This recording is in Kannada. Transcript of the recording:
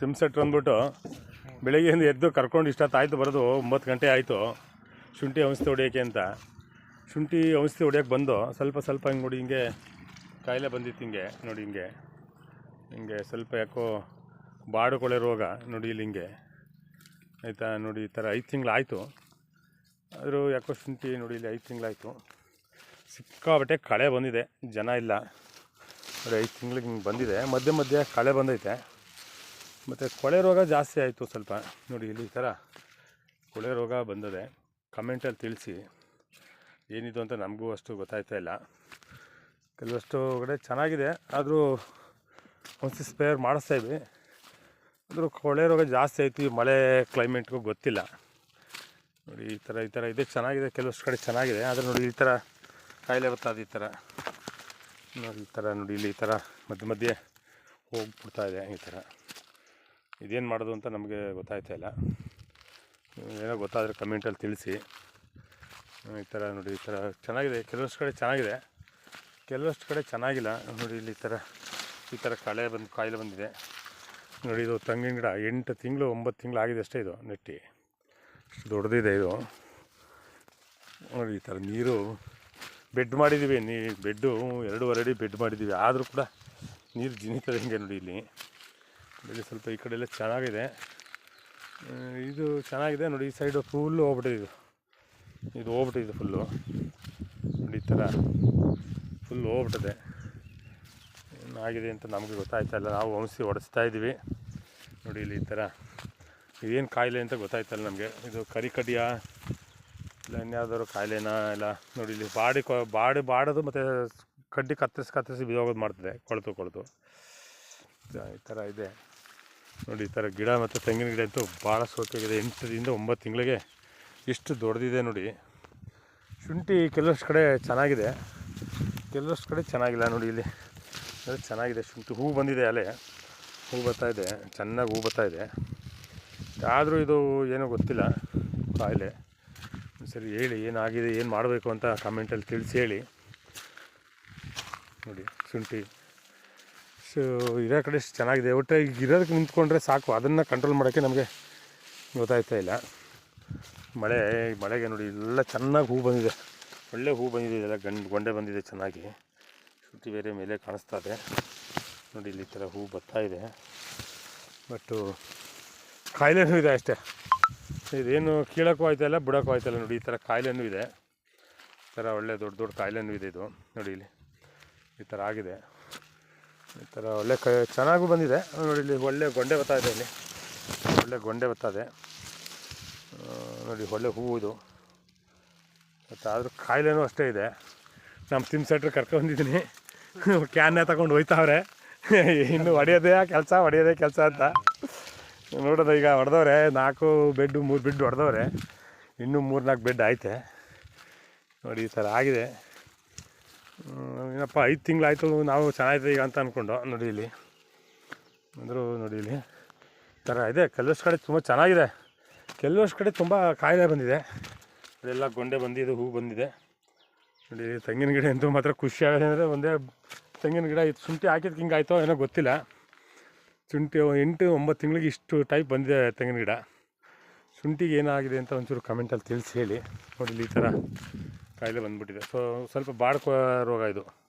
ತಿಮ್ಸೆಟ್ರು ಅಂದ್ಬಿಟ್ಟು ಬೆಳಿಗ್ಗೆಯಿಂದ ಎದ್ದು ಕರ್ಕೊಂಡು ಇಷ್ಟೊತ್ತಾಯ್ತು ಬರೋದು ಒಂಬತ್ತು ಗಂಟೆ ಆಯಿತು. ಶುಂಠಿ ಔಷಧಿ ಹೊಡಿಯೋಕ್ಕೆ ಅಂತ. ಶುಂಠಿ ಔಷಧಿ ಹೊಡಿಯೋಕೆ ಬಂದು ಸ್ವಲ್ಪ ಸ್ವಲ್ಪ ಹಿಂಗೆ ನೋಡಿ ಹಿಂಗೆ ಕಾಯಿಲೆ ಬಂದಿತ್ತು ಹಿಂಗೆ, ನೋಡಿ ಹಿಂಗೆ. ಹಿಂಗೆ ಸ್ವಲ್ಪ ಯಾಕೋ ಬಾಡು ಕೊಳೆ ರೋಗ, ನೋಡಿ ಇಲ್ಲಿ ಹಿಂಗೆ. ಆಯಿತಾ, ನೋಡಿ ಈ ಥರ ಐದು ತಿಂಗಳಾಯಿತು ಆದರೂ ಯಾಕೋ ಶುಂಠಿ ನೋಡಿ ಇಲ್ಲಿ ಐದು ತಿಂಗಳಾಯಿತು ಸಿಕ್ಕಾಬಟ್ಟೆ ಕಳೆ ಬಂದಿದೆ, ಜನ ಇಲ್ಲ. ನೋಡಿ ಐದು ತಿಂಗ್ಳಿಗೆ ಹಿಂಗೆ ಬಂದಿದೆ. ಮಧ್ಯೆ ಮಧ್ಯೆ ಕಳೆ ಬಂದೈತೆ. ಮತ್ತು ಕೊಳೆ ರೋಗ ಜಾಸ್ತಿ ಆಯಿತು ಸ್ವಲ್ಪ. ನೋಡಿ ಇಲ್ಲಿ ಈ ಥರ ಕೊಳೆ ರೋಗ ಬಂದಿದೆ. ಕಮೆಂಟಲ್ಲಿ ತಿಳಿಸಿ. ಏನಿದು ಅಂತ ನಮಗೂ ಅಷ್ಟು ಗೊತ್ತಾಯ್ತಾ ಇಲ್ಲ. ಕೆಲವಷ್ಟು ಕಡೆ ಚೆನ್ನಾಗಿದೆ. ಆದರೂ ಒಂದು ಸ್ಪೇರ್ ಮಾಡಿಸ್ತಾ ಇದ್ವಿ. ಆದರೂ ಕೊಳೆ ರೋಗ ಜಾಸ್ತಿ ಆಯಿತು. ಈ ಮಳೆ ಕ್ಲೈಮೇಟ್ಗೂ ಗೊತ್ತಿಲ್ಲ. ನೋಡಿ ಈ ಥರ ಈ ಥರ ಇದೆ. ಚೆನ್ನಾಗಿದೆ. ಕೆಲವಷ್ಟು ಕಡೆ ಚೆನ್ನಾಗಿದೆ. ಆದರೆ ನೋಡಿ ಈ ಥರ ಕಾಯಿಲೆ ಬರ್ತದೆ ಈ ಥರ. ನೋಡಿ ಈ ಥರ, ನೋಡಿ ಇಲ್ಲಿ ಈ ಥರ ಮಧ್ಯೆ ಮಧ್ಯೆ ಹೋಗ್ಬಿಡ್ತಾ ಇದೆ ಈ ಥರ. ಇದೇನು ಮಾಡೋದು ಅಂತ ನಮಗೆ ಗೊತ್ತಾಯ್ತಾ ಇಲ್ಲ. ಏನೋ ಗೊತ್ತಾದರೆ ಕಮೆಂಟಲ್ಲಿ ತಿಳಿಸಿ. ಈ ಥರ ನೋಡಿ, ಈ ಥರ ಚೆನ್ನಾಗಿದೆ. ಕೆಲವಷ್ಟು ಕಡೆ ಚೆನ್ನಾಗಿದೆ. ಕೆಲವಷ್ಟು ಕಡೆ ಚೆನ್ನಾಗಿಲ್ಲ. ನೋಡಿ, ಇಲ್ಲಿ ಈ ಥರ ಈ ಥರ ಕಳೆ ಬಂದು, ಕಾಯಿಲೆ ಬಂದಿದೆ. ನೋಡಿ, ಇದು ತಂಗಿನ ಗಿಡ, ಎಂಟು ತಿಂಗಳು, ಒಂಬತ್ತು ತಿಂಗಳು ಆಗಿದೆ ಅಷ್ಟೇ ಇದು ನೆಟ್ಟಿ. ದೊಡ್ಡದಿದೆ ಇದು. ನೋಡಿ, ಈ ಥರ ನೀರು ಬೆಡ್ ಮಾಡಿದ್ದೀವಿ ನೀ, ಬೆಡ್ಡು, ಎರಡೂವರೆ ಅಡಿ ಬೆಡ್ ಮಾಡಿದ್ದೀವಿ ಆದರೂ ಕೂಡ ನೀರು ಜಿನಿತದೆ ಹಿಂಗೆ ನೋಡಿ ಇಲ್ಲಿ. ಇಲ್ಲಿ ಸ್ವಲ್ಪ ಈ ಕಡೆ ಎಲ್ಲ ಚೆನ್ನಾಗಿದೆ ಇದು ಚೆನ್ನಾಗಿದೆ. ನೋಡಿ, ಈ ಸೈಡು ಫುಲ್ಲು ಹೋಗ್ಬಿಟ್ಟಿದೆ ಇದು. ಇದು ಹೋಗ್ಬಿಟ್ಟಿದೆ ಫುಲ್ಲು ನೋಡಿ, ಈ ಥರ ಫುಲ್ ಹೋಗ್ಬಿಟ್ಟಿದೆ. ಏನಾಗಿದೆ ಅಂತ ನಮಗೆ ಗೊತ್ತಾಯ್ತಾ ಇಲ್ಲ. ನಾವು ಹಂಸಿ ಹೊಡೆಸ್ತಾ ಇದ್ದೀವಿ ನೋಡಿ, ಇಲ್ಲಿ ಈ ಥರ ಇದೇನು ಕಾಯಿಲೆ ಅಂತ ಗೊತ್ತಾಯ್ತಲ್ಲ ನಮಗೆ. ಇದು ಕರಿ ಕಡಿಯ ಇಲ್ಲ ಇನ್ಯಾವುದಾದ್ರು ಕಾಯಿಲೆನಾ ಇಲ್ಲ. ನೋಡಿ, ಇಲ್ಲಿ ಬಾಡಿ ಕೊ, ಬಾಡಿ ಬಾಡೋದು ಮತ್ತು ಕಡ್ಡಿ ಕತ್ತರಿಸಿ ಕತ್ತರಿಸಿ ಬಿದ್ದೋಗೋದು ಮಾಡ್ತದೆ. ಕೊಳೆತು ಕೊಳೆತು. ಈ ಥರ ಇದೆ. ನೋಡಿ, ಈ ಥರ ಗಿಡ ಮತ್ತು ತೆಂಗಿನ ಗಿಡ ಅಂತೂ ಭಾಳ ಸೋಕಾಗಿದೆ ಎಂಟರಿಂದ ಒಂಬತ್ತು ತಿಂಗಳಿಗೆ ಎಷ್ಟು ದೊಡ್ಡದಿದೆ ನೋಡಿ. ಶುಂಠಿ ಕೆಲವಷ್ಟು ಕಡೆ ಚೆನ್ನಾಗಿದೆ. ಕೆಲವಷ್ಟು ಕಡೆ ಚೆನ್ನಾಗಿಲ್ಲ ನೋಡಿ ಇಲ್ಲಿ. ಚೆನ್ನಾಗಿದೆ, ಶುಂಠಿ ಹೂ ಬಂದಿದೆ ಅಲೆ. ಹೂ ಬರ್ತಾ ಇದೆ, ಚೆನ್ನಾಗಿ ಹೂ ಬರ್ತಾ ಇದೆ. ಆದರೂ ಇದು ಏನೂ ಗೊತ್ತಿಲ್ಲ, ಕಾಯಿಲೆ. ಸರಿ, ಹೇಳಿ, ಏನಾಗಿದೆ, ಏನು ಮಾಡಬೇಕು ಅಂತ ಕಮೆಂಟಲ್ಲಿ ತಿಳಿಸಿ ಹೇಳಿ. ನೋಡಿ, ಶುಂಠಿ. ಇರೋ ಕಡೆ ಚೆನ್ನಾಗಿದೆ. ಒಟ್ಟು ಈಗ ಇರೋದಕ್ಕೆ ನಿಂತ್ಕೊಂಡ್ರೆ ಸಾಕು. ಅದನ್ನು ಕಂಟ್ರೋಲ್ ಮಾಡೋಕ್ಕೆ ನಮಗೆ ಗೊತ್ತಾಯ್ತಾ ಇಲ್ಲ. ಮಳೆ ಮಳೆಗೆ ನೋಡಿ ಎಲ್ಲ ಚೆನ್ನಾಗಿ ಹೂ ಬಂದಿದೆ. ಒಳ್ಳೆ ಹೂ ಬಂದಿದೆ ಎಲ್ಲ ಗಂಡು, ಗೊಂಡೆ ಬಂದಿದೆ ಚೆನ್ನಾಗಿ. ಶುಂಠಿ ಬೇರೆ ಮೇಲೆ ಕಾಣಿಸ್ತಾ ಇದೆ. ನೋಡಿ ಇಲ್ಲಿ ಥರ ಹೂ ಬರ್ತಾ ಇದೆ. ಬಟ್ಟು ಕಾಯಿಲೆನೂ ಇದೆ ಅಷ್ಟೇ. ಇದೇನು ಕೀಳಕ್ಕೂ ಆಯ್ತಲ್ಲ ಬಿಡೋಕ್ಕೂ ಆಯ್ತಲ್ಲ ನೋಡಿ, ಈ ಥರ ಕಾಯಿಲೆನೂ ಇದೆ. ಈ ಥರ ಒಳ್ಳೆ ದೊಡ್ಡ ದೊಡ್ಡ ಕಾಯಿಲೆನೂ ಇದೆ ಇದು. ನೋಡಿ ಇಲ್ಲಿ ಈ ಥರ ಆಗಿದೆ. ಈ ಥರ ಒಳ್ಳೆ ಕ ಚೆನ್ನಾಗೂ ಬಂದಿದೆ. ನೋಡಿ ಇಲ್ಲಿ ಒಳ್ಳೆ ಗೊಂಡೆ ಬರ್ತಾ ಇದೆ ಇಲ್ಲಿ. ಒಳ್ಳೆ ಗೊಂಡೆ ಬತ್ತಾ ಇದೆ. ನೋಡಿ ಒಳ್ಳೆ ಹೂವು ಇದು. ಮತ್ತು ಆದರೂ ಕಾಯಿಲೆನೂ ಅಷ್ಟೇ ಇದೆ. ನಮ್ಮ ತಿಮ್ ಸೆಟ್ರ್ ಕರ್ಕೊಂಡಿದ್ದೀನಿ ಕ್ಯಾನ್ನೇ ತಗೊಂಡು ಹೋಯ್ತಾವ್ರೆ. ಇನ್ನು ಹೊಡೆಯೋದೇ ಕೆಲಸ ಹೊಡೆಯೋದೇ ಕೆಲಸ ಅಂತ. ನೋಡೋದು ಈಗ ಹೊಡೆದವ್ರೆ. ನಾಲ್ಕು ಬೆಡ್ ಮೂರು ಬೆಡ್ ಹೊಡೆದವ್ರೆ. ಇನ್ನೂ ಮೂರು ನಾಲ್ಕು ಬೆಡ್ ಐತೆ ನೋಡಿ ಈ ಥರ ಆಗಿದೆ. ಏನಪ್ಪ, ಐದು ತಿಂಗಳಾಯಿತು ನಾವು ಚೆನ್ನಾಗಿದೆ ಈಗ ಅಂತ ಅಂದ್ಕೊಂಡು ನೋಡಿ ಇಲ್ಲಿ. ಅಂದರೂ ನೋಡಿ ಇಲ್ಲಿ. ಥರ ಇದೆ. ಕೆಲವಷ್ಟು ಕಡೆ ತುಂಬ ಚೆನ್ನಾಗಿದೆ. ಕೆಲವಷ್ಟು ಕಡೆ ತುಂಬ ಕಾಯಿಲೆ ಬಂದಿದೆ. ಅದೆಲ್ಲ ಗೊಂಡೆ ಬಂದಿದೆ, ಹೂ ಬಂದಿದೆ. ನೋಡಿ, ತೆಂಗಿನ ಗಿಡ ಅಂತೂ ಮಾತ್ರ ಖುಷಿ ಅಂದರೆ ಒಂದೇ ತೆಂಗಿನ ಗಿಡ ಇದು ಶುಂಠಿ ಹಾಕಿದ್ ಹಿಂಗೆ ಆಯ್ತೋ ಏನೋ ಗೊತ್ತಿಲ್ಲ. ಶುಂಠಿ ಎಂಟು ಒಂಬತ್ತು ತಿಂಗಳಿಗೆ ಇಷ್ಟು ಟೈಪ್ ಬಂದಿದೆ ತೆಂಗಿನ ಗಿಡ. ಶುಂಠಿಗೆ ಏನಾಗಿದೆ ಅಂತ ಒಂಚೂರು ಕಮೆಂಟಲ್ಲಿ ತಿಳಿಸಿ ಹೇಳಿ. ನೋಡಿ ಈ ಥರ ಕಾಯಿಲೆ ಬಂದುಬಿಟ್ಟಿದೆ. ಸೊ ಸ್ವಲ್ಪ ಬಾಡ್ಕೋ ರೋಗ ಇದು.